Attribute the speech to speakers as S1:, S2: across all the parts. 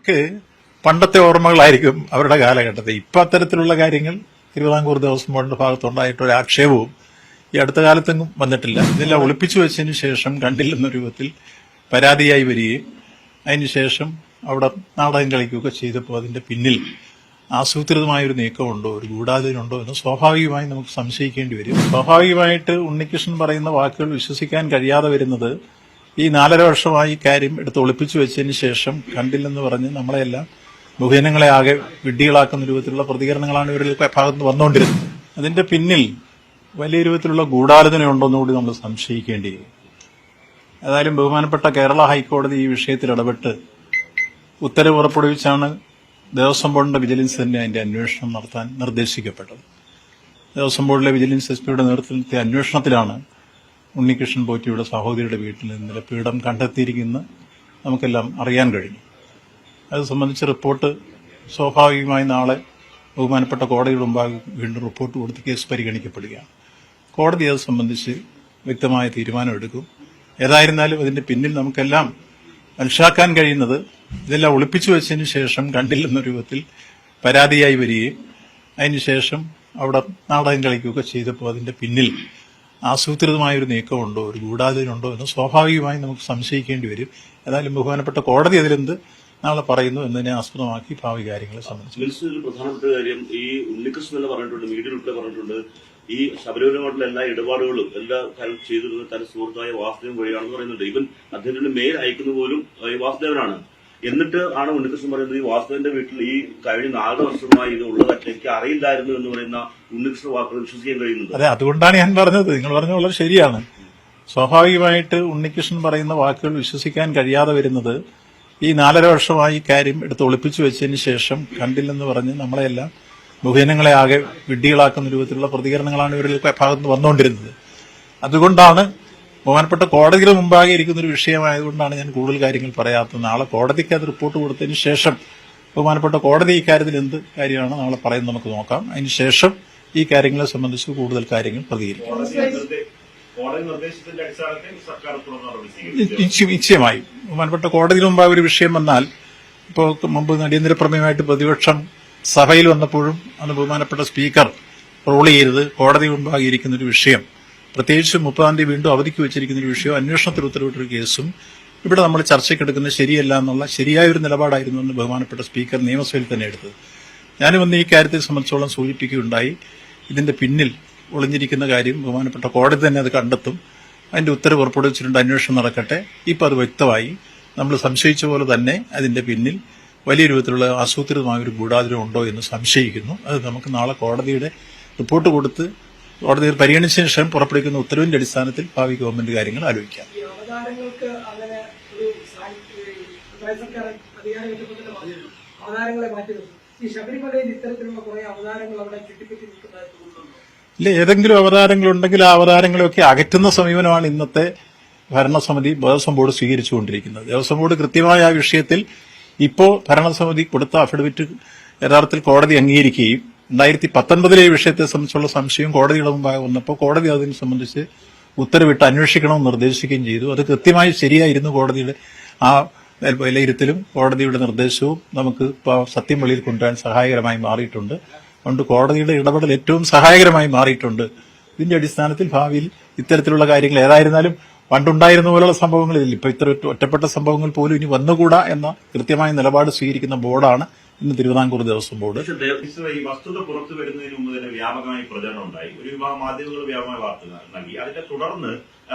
S1: അവർക്ക് പണ്ടത്തെ ഓർമ്മകളായിരിക്കും അവരുടെ കാലഘട്ടത്തിൽ. ഇപ്പൊ അത്തരത്തിലുള്ള കാര്യങ്ങൾ തിരുവിതാംകൂർ ദേവസ്വം ബോർഡിന്റെ ഭാഗത്തുണ്ടായിട്ട് ഒരു ആക്ഷേപവും ഈ അടുത്ത കാലത്തെങ്ങും വന്നിട്ടില്ല. ഇതെല്ലാം ഒളിപ്പിച്ചു വെച്ചതിന് ശേഷം കണ്ടില്ലെന്ന രൂപത്തിൽ പരാതിയായി വരികയും അതിനുശേഷം അവിടെ നാടകം കളിക്കുകയൊക്കെ ചെയ്തപ്പോൾ അതിന്റെ പിന്നിൽ ആസൂത്രിതമായൊരു നീക്കമുണ്ടോ ഒരു ഗൂഢാലോചനയുണ്ടോ എന്ന് സ്വാഭാവികമായി നമുക്ക് സംശയിക്കേണ്ടി വരും. സ്വാഭാവികമായിട്ട് ഉണ്ണികൃഷ്ണൻ പറയുന്ന വാക്കുകൾ വിശ്വസിക്കാൻ കഴിയാതെ വരുന്നത് ഈ നാലര വർഷമായി കാര്യം എടുത്ത് ഒളിപ്പിച്ചു വെച്ചതിന് ശേഷം കണ്ടില്ലെന്ന് പറഞ്ഞ് നമ്മളെല്ലാം ബഹുജനങ്ങളെ ആകെ വിഡ്ഢികളാക്കുന്ന രൂപത്തിലുള്ള പ്രതികരണങ്ങളാണ് ഇവരുടെ ഭാഗത്ത് വന്നുകൊണ്ടിരുന്നത്. അതിന്റെ പിന്നിൽ വലിയ രൂപത്തിലുള്ള ഗൂഢാലോചനയുണ്ടോയെന്ന് കൂടി നമ്മൾ സംശയിക്കേണ്ടിയിരിക്കും ഏതായാലും ബഹുമാനപ്പെട്ട കേരള ഹൈക്കോടതി ഈ വിഷയത്തിൽ ഇടപെട്ട് ഉത്തരവ് പുറപ്പെടുവിച്ചാണ് ദേവസ്വം ബോർഡിന്റെ വിജിലൻസ് തന്നെ അതിന്റെ അന്വേഷണം നടത്താൻ നിർദ്ദേശിക്കപ്പെട്ടത്. ദേവസ്വം ബോർഡിലെ വിജിലൻസ് എസ് പിയുടെ നേതൃത്വത്തിലെ അന്വേഷണത്തിലാണ് ഉണ്ണികൃഷ്ണൻ പോറ്റിയുടെ സഹോദരിയുടെ വീട്ടിൽ ഇന്നലെ പീഡം കണ്ടെത്തിയിരിക്കുന്ന നമുക്കെല്ലാം അറിയാൻ കഴിഞ്ഞു അത് സംബന്ധിച്ച് റിപ്പോർട്ട് സ്വാഭാവികമായി നാളെ ബഹുമാനപ്പെട്ട കോടതിയുടെ മുമ്പാകെ വീണ്ടും റിപ്പോർട്ട് കൊടുത്ത് കേസ് പരിഗണിക്കപ്പെടുകയാണ്. കോടതി അത് സംബന്ധിച്ച് വ്യക്തമായ തീരുമാനമെടുക്കും. ഏതായിരുന്നാലും അതിന്റെ പിന്നിൽ നമുക്കെല്ലാം മനസ്സിലാക്കാൻ കഴിയുന്നത് ഇതെല്ലാം ഒളിപ്പിച്ചു വെച്ചതിന് ശേഷം കണ്ടില്ലെന്ന രൂപത്തിൽ പരാതിയായി വരികയും അതിനുശേഷം അവിടെ നാടകം കളിക്കുകയൊക്കെ ചെയ്തപ്പോൾ അതിന്റെ പിന്നിൽ ആസൂത്രിതമായ ഒരു നീക്കമുണ്ടോ? ഒരു ഗൂഢാലോചനയുണ്ടോ എന്ന് സ്വാഭാവികമായി നമുക്ക് സംശയിക്കേണ്ടി വരും. ഏതായാലും ബഹുമാനപ്പെട്ട കോടതി അതിലെന്ത് നാളെ പറയുന്നു എന്നതിനെ ആസ്പദമാക്കി ഭാവി കാര്യങ്ങളെ സംബന്ധിച്ച്.
S2: പ്രധാനപ്പെട്ട കാര്യം. ഈ ഉണ്ണികൃഷ്ണൻ തന്നെ പറഞ്ഞിട്ടുണ്ട് മീഡിയ ഉൾപ്പെടെ പറഞ്ഞിട്ടുണ്ട് ഈ ശബരിമലയോടുള്ള എല്ലാ ഇടപാടുകളും എല്ലാ കാര്യം ചെയ്തിരുന്നത് തന്റെ സുഹൃത്തായ വാസുദേവൻ വഴിയാണെന്ന് പറയുന്നുണ്ട്. ഇവൻ അദ്ദേഹത്തിന്റെ മേൽ അയക്കുന്ന പോലും വാസുദേവനാണ്. എന്നിട്ട് ആണ് ഉണ്ണികൃഷ്ണൻ പറയുന്നത് ഈ വാസുദേവന്റെ വീട്ടിൽ ഈ കഴിഞ്ഞ നാല് വർഷമായി ഇത് ഉള്ളതല്ല എനിക്ക് അറിയില്ലായിരുന്നു എന്ന് പറയുന്ന ഉണ്ണികൃഷ്ണ വാക്കുകൾ വിശ്വസിക്കാൻ കഴിയുന്നത്.
S1: അതെ അതുകൊണ്ടാണ് ഞാൻ പറഞ്ഞത്. നിങ്ങൾ പറഞ്ഞ വളരെ ശരിയാണ്. സ്വാഭാവികമായിട്ട് ഉണ്ണികൃഷ്ണൻ പറയുന്ന വാക്കുകൾ വിശ്വസിക്കാൻ കഴിയാതെ വരുന്നത് ഈ നാലര വർഷമായി കാര്യം എടുത്ത് ഒളിപ്പിച്ചു വെച്ചതിന് ശേഷം കണ്ടില്ലെന്ന് പറഞ്ഞ് നമ്മളെല്ലാം ബഹുജനങ്ങളെ ആകെ വിഡ്ഢികളാക്കുന്ന രൂപത്തിലുള്ള പ്രതികരണങ്ങളാണ് ഇവരുടെ ഭാഗത്ത് വന്നുകൊണ്ടിരുന്നത്. അതുകൊണ്ടാണ് ബഹുമാനപ്പെട്ട കോടതിയുടെ മുമ്പാകെ ഇരിക്കുന്ന ഒരു വിഷയമായതുകൊണ്ടാണ് ഞാൻ കൂടുതൽ കാര്യങ്ങൾ പറയാത്തത്. നാളെ കോടതിക്ക് അത് റിപ്പോർട്ട് കൊടുത്തതിന് ശേഷം ബഹുമാനപ്പെട്ട കോടതി കാര്യത്തിൽ എന്ത് കാര്യമാണ് നാളെ പറയുന്നത് നമുക്ക് നോക്കാം. അതിന് ശേഷം ഈ കാര്യങ്ങളെ സംബന്ധിച്ച് കൂടുതൽ കാര്യങ്ങൾ പ്രതികരിക്കും. നിശ്ചയമായും. ബഹുമാനപ്പെട്ട കോടതിയിൽ മുമ്പാകെ ഒരു വിഷയം വന്നാൽ ഇപ്പോൾ മുമ്പ് അടിയന്തര പ്രമേയമായിട്ട് പ്രതിപക്ഷം സഭയിൽ വന്നപ്പോഴും അന്ന് ബഹുമാനപ്പെട്ട സ്പീക്കർ റോൾ ചെയ്തത് കോടതി മുമ്പാകെ ഇരിക്കുന്ന ഒരു വിഷയം. പ്രത്യേകിച്ച് മുപ്പതാം തീയതി വീണ്ടും അവധിക്ക് വെച്ചിരിക്കുന്ന ഒരു വിഷയം അന്വേഷണത്തിൽ ഉത്തരവിട്ടൊരു കേസും. ഇവിടെ നമ്മൾ ചർച്ചയ്ക്കെടുക്കുന്നത് ശരിയല്ല എന്നുള്ള ശരിയായ ഒരു നിലപാടായിരുന്നു എന്ന് ബഹുമാനപ്പെട്ട സ്പീക്കർ നിയമസഭയിൽ തന്നെ എടുത്തത്. ഞാൻ വന്ന് ഈ കാര്യത്തെ സംബന്ധിച്ചോളം സൂചിപ്പിക്കുകയുണ്ടായി. ഇതിന്റെ പിന്നിൽ ഒളിഞ്ഞിരിക്കുന്ന കാര്യം ബഹുമാനപ്പെട്ട കോടതി തന്നെ അത് കണ്ടെത്തും. അതിന്റെ ഉത്തരവ് പുറപ്പെടുവിച്ചിട്ടുണ്ട് അന്വേഷണം നടക്കട്ടെ. ഇപ്പം അത് വ്യക്തമായി. നമ്മൾ സംശയിച്ച പോലെ തന്നെ അതിന്റെ പിന്നിൽ വലിയ രൂപത്തിലുള്ള ആസൂത്രിതമായ ഒരു ഗൂഢാതിരം ഉണ്ടോ എന്ന് സംശയിക്കുന്നു. അത് നമുക്ക് നാളെ കോടതിയുടെ റിപ്പോർട്ട് കൊടുത്ത് കോടതിയിൽ പരിഗണിച്ച ശേഷം പുറപ്പെടുവിക്കുന്ന ഉത്തരവിന്റെ അടിസ്ഥാനത്തിൽ ഭാവി ഗവൺമെന്റ് കാര്യങ്ങൾ ആലോചിക്കാം. ഇല്ല ഏതെങ്കിലും അവതാരങ്ങൾ അവതാരങ്ങളുണ്ടെങ്കിൽ ആ അവതാരങ്ങളെയൊക്കെ അകറ്റുന്ന സമീപനമാണ് ഇന്നത്തെ ഭരണസമിതി ദേവസ്വം ബോർഡ് സ്വീകരിച്ചുകൊണ്ടിരിക്കുന്നത്. ദേവസ്വം ബോർഡ് കൃത്യമായ ആ വിഷയത്തിൽ ഇപ്പോൾ ഭരണസമിതി കൊടുത്ത അഫിഡവിറ്റ് യഥാർത്ഥത്തിൽ കോടതി അംഗീകരിക്കുകയും രണ്ടായിരത്തി പത്തൊൻപതിലെ വിഷയത്തെ സംബന്ധിച്ചുള്ള സംശയം കോടതിയുടെ മുമ്പാകെ വന്നപ്പോൾ കോടതി അതിനെ സംബന്ധിച്ച് ഉത്തരവിട്ട് അന്വേഷിക്കണമെന്ന് നിർദ്ദേശിക്കുകയും ചെയ്തു. അത് കൃത്യമായി ശരിയായിരുന്നു കോടതിയുടെ ആ വിലയിരുത്തലും. കോടതിയുടെ നിർദ്ദേശവും നമുക്ക് സത്യം വെളിയിൽ കൊണ്ടുവരാൻ സഹായകരമായി മാറിയിട്ടുണ്ട്. അതുകൊണ്ട് കോടതിയുടെ ഇടപെടൽ ഏറ്റവും സഹായകരമായി മാറിയിട്ടുണ്ട്. ഇതിന്റെ അടിസ്ഥാനത്തിൽ ഭാവിയിൽ ഇത്തരത്തിലുള്ള കാര്യങ്ങൾ ഏതായിരുന്നാലും പണ്ടുണ്ടായിരുന്ന പോലുള്ള സംഭവങ്ങൾ ഇപ്പോൾ ഇപ്പൊ ഇത്ര ഒറ്റപ്പെട്ട സംഭവങ്ങൾ പോലും ഇനി വന്നുകൂടാ എന്ന കൃത്യമായ നിലപാട് സ്വീകരിക്കുന്ന ബോർഡാണ് ഇന്ന് തിരുവിതാംകൂർ ദേവസ്വം ബോർഡ്.
S2: ഈ വസ്തുത പുറത്തു വരുന്നതിന് മുമ്പ് തന്നെ വ്യാപകമായി പ്രചരണം ഉണ്ടായി. ഒരു വിഭാഗം മാധ്യമങ്ങൾ വ്യാപകമായ വാർത്ത നൽകി. അതിനെ തുടർന്ന്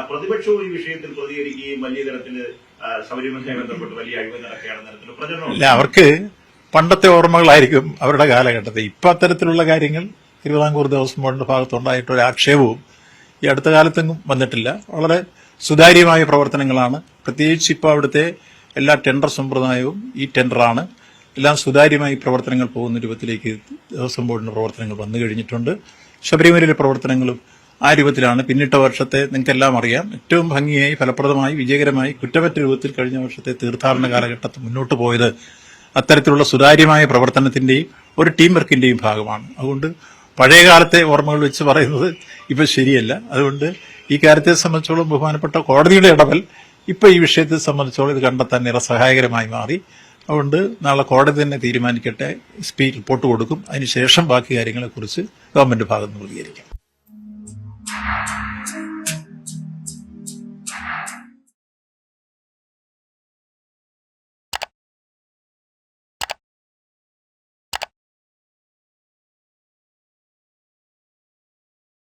S2: പ്രതിപക്ഷവും ഈ വിഷയത്തിൽ പ്രതികരിക്കുകയും വലിയ തരത്തിൽ ശബരിമലയുമായി ബന്ധപ്പെട്ട് വലിയ അഴിമതി നടക്കുകയാണെന്ന തരത്തിൽ പ്രചരണം
S1: ഇല്ല അവർക്ക് പണ്ടത്തെ ഓർമ്മകളായിരിക്കും അവരുടെ കാലഘട്ടത്തിൽ. ഇപ്പൊ അത്തരത്തിലുള്ള കാര്യങ്ങൾ തിരുവിതാംകൂർ ദേവസ്വം ബോർഡിന്റെ ഭാഗത്തുണ്ടായിട്ടൊരു ആക്ഷേപവും ഈ അടുത്ത കാലത്തെങ്ങും വന്നിട്ടില്ല. വളരെ സുതാര്യമായ പ്രവർത്തനങ്ങളാണ്. പ്രത്യേകിച്ച് ഇപ്പോൾ അവിടുത്തെ എല്ലാ ടെൻഡർ സമ്പ്രദായവും ഈ ടെൻഡറാണ്. എല്ലാം സുതാര്യമായി പ്രവർത്തനങ്ങൾ പോകുന്ന രൂപത്തിലേക്ക് ദേവസ്വം ബോർഡിന്റെ പ്രവർത്തനങ്ങൾ വന്നു കഴിഞ്ഞിട്ടുണ്ട്. ശബരിമലയിലെ പ്രവർത്തനങ്ങളും ആ രൂപത്തിലാണ്. പിന്നിട്ട വർഷത്തെ നിങ്ങൾക്കെല്ലാം അറിയാം. ഏറ്റവും ഭംഗിയായി ഫലപ്രദമായി വിജയകരമായി കുറ്റമറ്റ രൂപത്തിൽ കഴിഞ്ഞ വർഷത്തെ തീർത്ഥാടന കാലഘട്ടത്തിൽ മുന്നോട്ട് പോയത് അത്തരത്തിലുള്ള സുതാര്യമായ പ്രവർത്തനത്തിന്റെയും ഒരു ടീം വർക്കിന്റെയും ഭാഗമാണ്. അതുകൊണ്ട് പഴയ കാലത്തെ ഓർമ്മകൾ വെച്ച് പറയുന്നത് ഇപ്പൊ ശരിയല്ല. അതുകൊണ്ട് ഈ കാര്യത്തെ സംബന്ധിച്ചോളം ബഹുമാനപ്പെട്ട കോടതിയുടെ ഇടപെൽ ഇപ്പൊ ഈ വിഷയത്തെ സംബന്ധിച്ചോളം ഇത് കണ്ടെത്താൻ ഏറെ സഹായകരമായി മാറി. അതുകൊണ്ട് നാളെ കോടതി തന്നെ തീരുമാനിക്കട്ടെ സ്പീ റിപ്പോർട്ട് കൊടുക്കും. അതിനുശേഷം ബാക്കി കാര്യങ്ങളെക്കുറിച്ച് ഗവൺമെന്റ് ഭാഗത്ത് നിന്ന് പ്രതികരിക്കാം